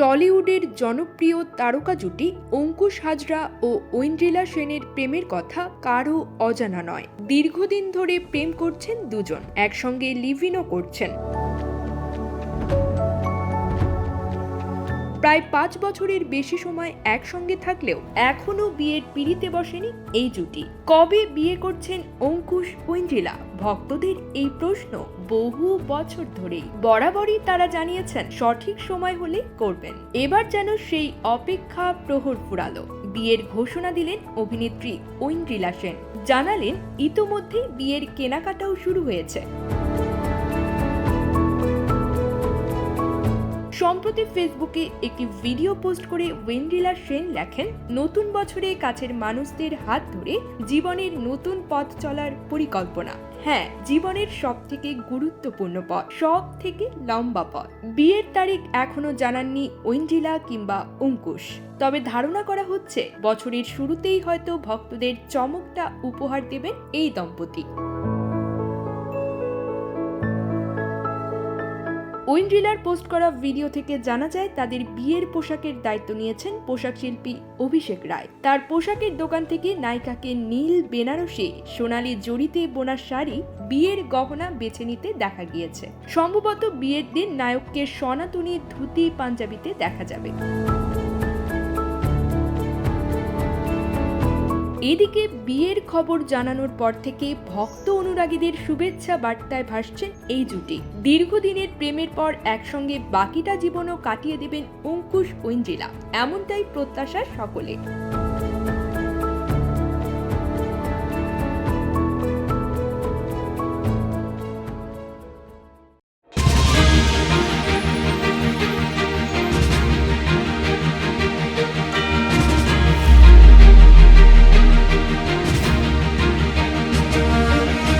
টলিউডের জনপ্রিয় তারকা জুটি অঙ্কুশ হাজরা ও ঐন্দ্রিলা সেনের প্রেমের কথা কারও অজানা নয়। দীর্ঘদিন ধরে প্রেম করছেন দুজন, একসঙ্গে লিভিনও করছেন। প্রায় পাঁচ বছরের বেশি সময় একসঙ্গে থাকলেও এখনও বিয়ের পিড়িতে বসেনি এই জুটি। কবে বিয়ে করছেন অঙ্কুশ ঐন্দ্রিলা ভক্তদের এই প্রশ্ন বহু বছর ধরেই। বরাবরই তারা জানিয়েছেন, সঠিক সময় হলে করবেন। এবার যেন সেই অপেক্ষা প্রহর ফুরালো। বিয়ের ঘোষণা দিলেন অভিনেত্রী ঐন্দ্রিলা সেন। জানালেন, ইতোমধ্যেই বিয়ের কেনাকাটাও শুরু হয়েছে। সম্প্রতি ফেসবুকে একটি ভিডিও পোস্ট করে ওয়েন্ডিলা সেন লেখেন, নতুন বছরে কাছের মানুষদের হাত ধরে জীবনের নতুন পথ চলার পরিকল্পনা। হ্যাঁ জীবনের সব থেকে গুরুত্বপূর্ণ পথ সব থেকে লম্বা পথ। বিয়ের তারিখ এখনও জানাননি ওয়েন্ডিলা কিংবা অঙ্কুশ। তবে ধারণা করা হচ্ছে, বছরের শুরুতেই হয়তো ভক্তদের চমকটা উপহার দেবেন এই দম্পতি। ঐন্ড্রিলার পোস্ট করা ভিডিও থেকে জানা যায়, তাদের বিয়ের পোশাকের দায়িত্ব নিয়েছেন পোশাক শিল্পী অভিষেক রায়। তার পোশাকের দোকান থেকে নায়িকাকে নীল বেনারসে, সোনালি জড়িতে বোনার শাড়ি, বিয়ের গহনা বেছে নিতে দেখা গিয়েছে। সম্ভবত বিয়ের দিন নায়ককে সনাতনী ধুতি পাঞ্জাবিতে দেখা যাবে। এদিকে বিয়ের খবর জানানোর পর থেকে ভক্ত অনুরাগীদের শুভেচ্ছা বার্তায় ভাসছেন এই জুটি। দীর্ঘদিনের প্রেমের পর একসঙ্গে বাকিটা জীবনও কাটিয়ে দেবেন অঙ্কুশ ঐন্দ্রিলা এমনটাই প্রত্যাশা সকলে।